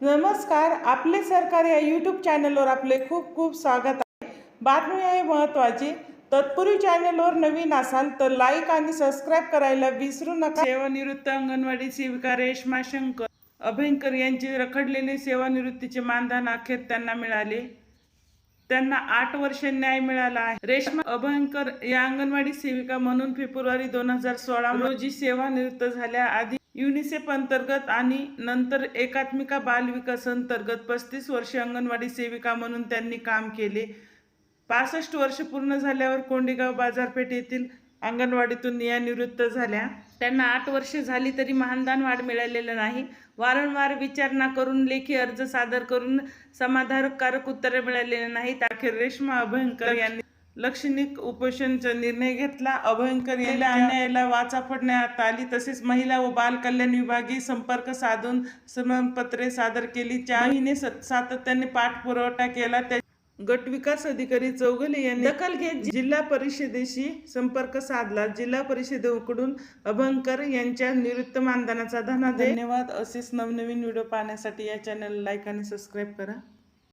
नमस्कार आपले सरकार या यूट्यूब चॅनलवर आपले खूप खूप स्वागत आहे. बातमी आहे महत्त्वाची तत्पूर्वी चॅनलवर नवीन असाल तर लाईक आणि सबस्क्राईब करायला विसरू नका. सेवानिवृत्त अंगणवाडी सेविका रेश्मा शंकर अभयंकर यांचे रखडलेले सेवानिवृत्तीचे मानधन अखेर त्यांना मिळाले. त्यांना आठ वर्ष न्याय मिळाला आहे. रेश्मा अभयंकर या अंगणवाडी सेविका म्हणून फेब्रुवारी दोन हजार सोळा रोजी सेवानिवृत्त झाल्या आधी युनिसेफ अंतर्गत आणि नंतर एकात्मिका बाल विकास अंतर्गत पस्तीस वर्षे अंगणवाडी सेविका म्हणून त्यांनी काम केले. पासष्ट वर्ष पूर्ण झाल्यावर कोंडेगाव बाजारपेठ येथील अंगणवाडीतून या निवृत्त झाल्या. त्यांना आठ वर्ष झाली तरी मानधन वाढ मिळालेलं नाही. वारंवार विचारणा करून लेखी अर्ज सादर करून समाधानकारक उत्तरे मिळालेले नाहीत. अखेर रेश्मा अभयंकर यांनी लक्षणिक उपोषणचा निर्णय घेतला. अभयंकर यांना अन्यायाला वाचा फोडण्यात आली. तसेच महिला व बाल कल्याण विभागी संपर्क साधून समनपत्रे सादर केली. चार महिने सातत्याने पाठपुरवठा केला. त्या गट विकास अधिकारी चौगले यांनी दखल घेत जिल्हा परिषदेशी संपर्क साधला. जिल्हा परिषदेकडून अभंकर यांच्या निवृत्त मानधनाचा धना धन्यवाद. असेच नवनवीन व्हिडिओ पाहण्यासाठी या चॅनल लाईक आणि सबस्क्राईब करा.